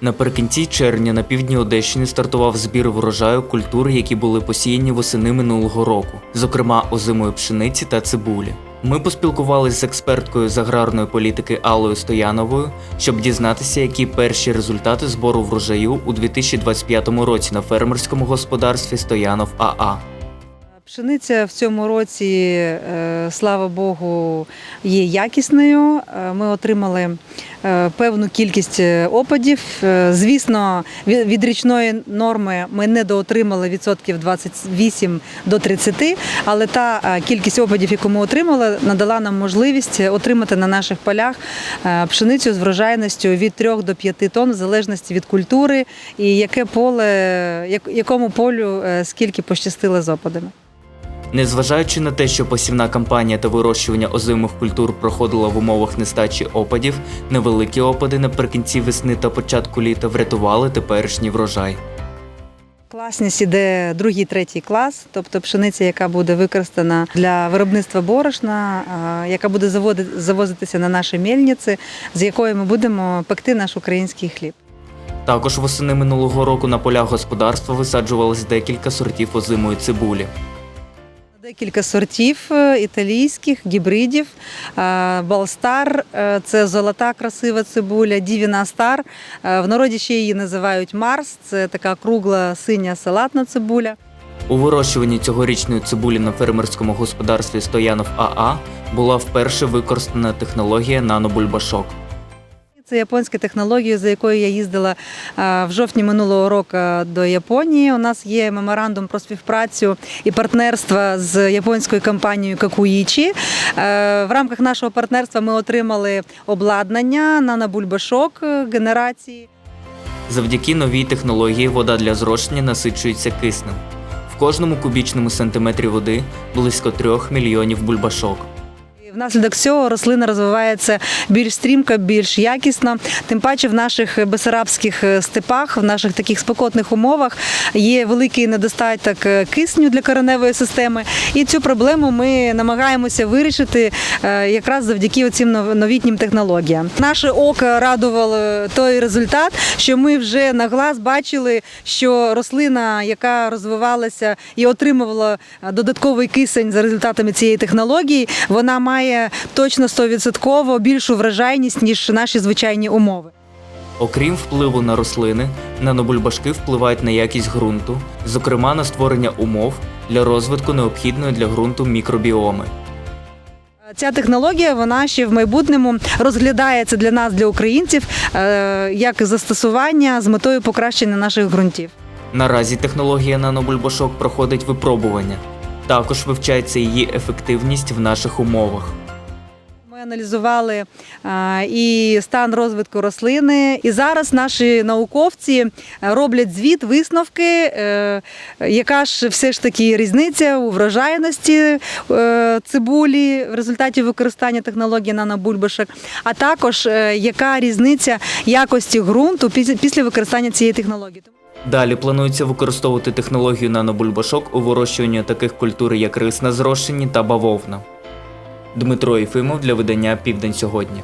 Наприкінці червня на півдні Одещини стартував збір врожаю культур, які були посіяні восени минулого року, зокрема озимої пшениці та цибулі. Ми поспілкувалися з експерткою з аграрної політики Аллою Стояновою, щоб дізнатися, які перші результати збору врожаю у 2025 році на фермерському господарстві Стоянов АА. Пшениця в цьому році, е, слава Богу, є якісною. Е, Ми отримали е, певну кількість опадів. Звісно, від річної норми ми не доотримали відсотків 28 до 30, але та кількість опадів, яку ми отримали, надала нам можливість отримати на наших полях пшеницю з врожайністю від 3 до 5 тонн, в залежності від культури і яке поле, якому полю скільки пощастило з опадами. Незважаючи на те, що посівна кампанія та вирощування озимих культур проходила в умовах нестачі опадів, невеликі опади наприкінці весни та початку літа врятували теперішній врожай. Класність іде другий, третій клас, тобто пшениця, яка буде використана для виробництва борошна, яка буде завозитися на наші мельниці, з якої ми будемо пекти наш український хліб. Також восени минулого року на полях господарства висаджувалось декілька сортів озимої цибулі. Декілька сортів е, італійських, гібридів. Е, Балстар е, це золота красива цибуля, Дівіна Стар. В народі ще її називають Марс. Це така кругла синя салатна цибуля. У вирощуванні цьогорічної цибулі на фермерському господарстві Стоянов АА була вперше використана технологія нанобульбашок. Це японська технологія, за якою я їздила в жовтні минулого року до Японії. У нас є меморандум про співпрацю і партнерство з японською компанією Какуїчі. Е, В рамках нашого партнерства ми отримали обладнання нанобульбашок генерації. Завдяки новій технології вода для зрошення насичується киснем. В кожному кубічному сантиметрі води близько трьох мільйонів бульбашок. Внаслідок цього рослина розвивається більш стрімко, більш якісно. Тим паче в наших бесарабських степах, в наших таких спекотних умовах є великий недостаток е, кисню для кореневої системи. І цю проблему ми намагаємося вирішити е, якраз завдяки цим новітнім технологіям. Наше око радувало той результат, що ми вже на глаз бачили, що рослина, яка розвивалася і отримувала е, додатковий кисень за результатами цієї технології, вона має точно 100% більшу вражайність ніж наші звичайні умови. Окрім впливу на рослини, нанобульбашки впливають на якість ґрунту, зокрема на створення умов для розвитку необхідної для ґрунту мікробіоми. Ця технологія вона ще в майбутньому розглядається для нас, для українців, е, як застосування з метою покращення наших ґрунтів. Наразі технологія нанобульбашок проходить випробування. Також вивчається її ефективність в наших умовах. Ми аналізували е, і стан розвитку рослини, і зараз наші науковці е, роблять звіт, висновки, е, яка ж все ж таки різниця у врожайності е, цибулі в результаті використання технології нанобульбашок, а також е, яка різниця якості ґрунту після після використання цієї технології. Далі планується використовувати технологію нанобульбашок у вирощуванні таких культур, як рис на зрошенні та бавовна. Дмитро Єфимов для видання Південь сьогодні.